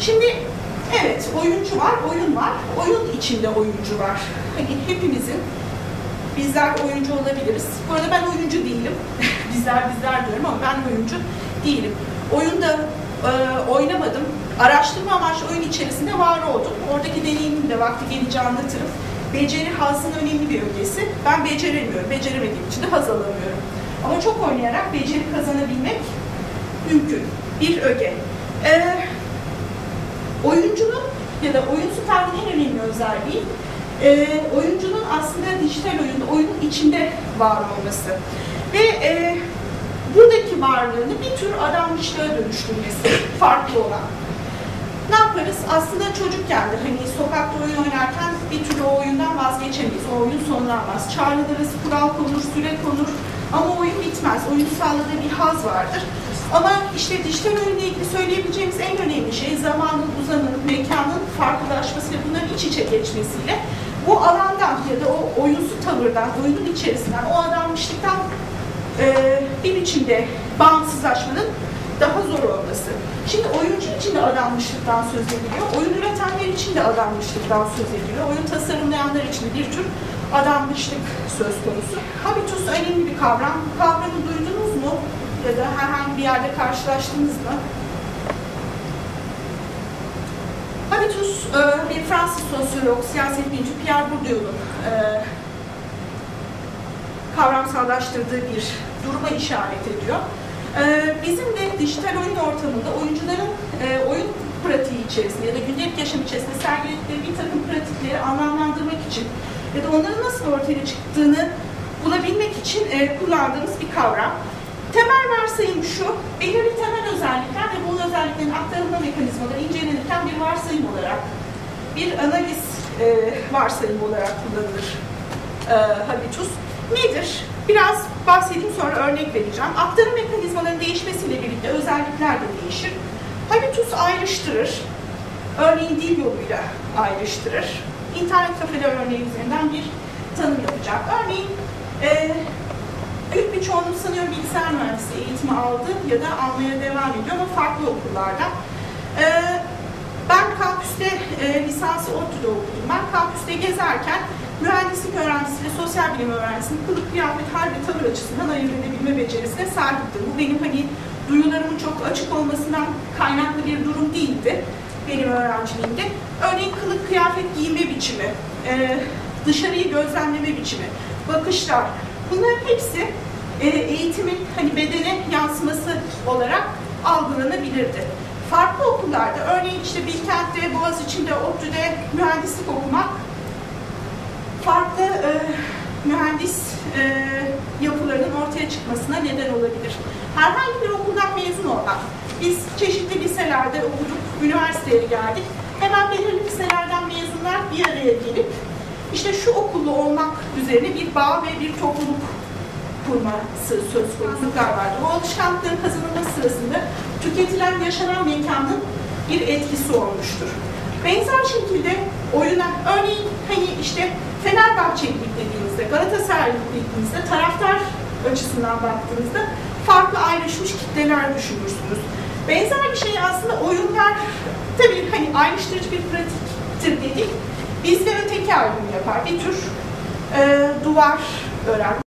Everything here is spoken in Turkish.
Şimdi evet oyuncu var, oyun var. Oyun içinde oyuncu var. Hani hepimizin bizler oyuncu olabiliriz. Bu arada ben oyuncu değilim. bizler bizler diyorum ama ben oyuncu değilim. Oyunda e, oynamadım. Araştırma amaçlı oyun içerisinde var oldum. Oradaki deneyimim de vakti gelince anlatırım. Beceri hazın önemli bir ögesi. Ben beceremiyorum. Beceremediğim için de haz alamıyorum. Ama çok oynayarak beceri kazanabilmek mümkün. Bir öge. Ee, oyuncunun ya da oyun süperliğin en önemli özelliği e, oyuncunun aslında dijital oyunda oyunun içinde var olması. Ve e, buradaki varlığını bir tür adanmışlığa dönüştürmesi farklı olan. Ne yaparız? Aslında çocukken de hani sokakta oyun oynarken bir türlü o oyundan vazgeçemeyiz. O oyun sonlanmaz. Çağrılırız, kural konur, süre konur. Ama oyun bitmez. Oyunun sağladığı bir haz vardır. Ama işte dijital oyunla ilgili önemli şey zamanın, uzamın, mekanın farklılaşmasıyla bunların iç içe geçmesiyle bu alandan ya da o oyunsu tavırdan, oyunun içerisinden, o adanmışlıktan e, bir biçimde bağımsızlaşmanın daha zor olması. Şimdi oyuncu için de adanmışlıktan söz ediliyor, oyun üretenler için de adanmışlıktan söz ediliyor, oyun tasarımlayanlar için de bir tür adanmışlık söz konusu. Habitus önemli bir kavram. Kavramı duydunuz mu? Ya da herhangi bir yerde karşılaştınız mı? Habitus e, bir Fransız sosyolog, siyaset bilimci Pierre Bourdieu'nun e, kavramsallaştırdığı bir duruma işaret ediyor. E, bizim de dijital oyun ortamında oyuncuların oyun pratiği içerisinde ya da gündelik yaşam içerisinde sergiledikleri bir takım pratikleri anlamlandırmak için ya da onların nasıl ortaya çıktığını bulabilmek için kullandığımız bir kavram. Temel varsayım şu, belirli temel özellikler ve bu özelliklerin aktarılma mekanizmaları incelenirken bir varsayım olarak, bir analiz e, varsayım olarak kullanılır e, habitus. Nedir? Biraz bahsedeyim sonra örnek vereceğim. Aktarım mekanizmalarının değişmesiyle birlikte özellikler de değişir. Habitus ayrıştırır. Örneğin dil yoluyla ayrıştırır. İnternet kafeler örneği üzerinden bir tanım yapacak. Örneğin e, büyük bir çoğunluk sanıyorum bilgisayar mühendisliği eğitimi aldı ya da almaya devam ediyor ama farklı okullarda. Ee, ben kampüste e, lisansı ODTÜ'de okudum. Ben kampüste gezerken mühendislik öğrencisi ve sosyal bilim öğrencisinin kılık kıyafet, ve tavır açısından ayırt edebilme becerisine sahiptim. Bu benim hani duyularımın çok açık olmasından kaynaklı bir durum değildi benim öğrenciliğimde. Örneğin kılık kıyafet giyme biçimi, e, dışarıyı gözlemleme biçimi, bakışlar, Bunların hepsi e, eğitimin hani bedene yansıması olarak algılanabilirdi. Farklı okullarda, örneğin işte Bilkent'te, Boğaziçi'nde, ODTÜ'de mühendislik okumak farklı e, mühendis e, yapılarının ortaya çıkmasına neden olabilir. Herhangi bir okuldan mezun olmak. Biz çeşitli liselerde okuduk, üniversiteye geldik. Hemen belirli liselerden mezunlar bir araya gelip işte şu okullu olmak üzerine bir bağ ve bir topluluk kurması söz konusuzluklar vardı. Bu alışkanlıkların kazanılması sırasında tüketilen, yaşanan mekanın bir etkisi olmuştur. Benzer şekilde oyuna, örneğin hani işte Fenerbahçelilik dediğinizde, Galatasaraylık dediğinizde, taraftar açısından baktığınızda farklı ayrışmış kitleler düşünürsünüz. Benzer bir şey aslında oyunlar, tabii hani ayrıştırıcı bir pratiktir dedik Bizde öteki ayrım yapar. Bir tür e, duvar örer.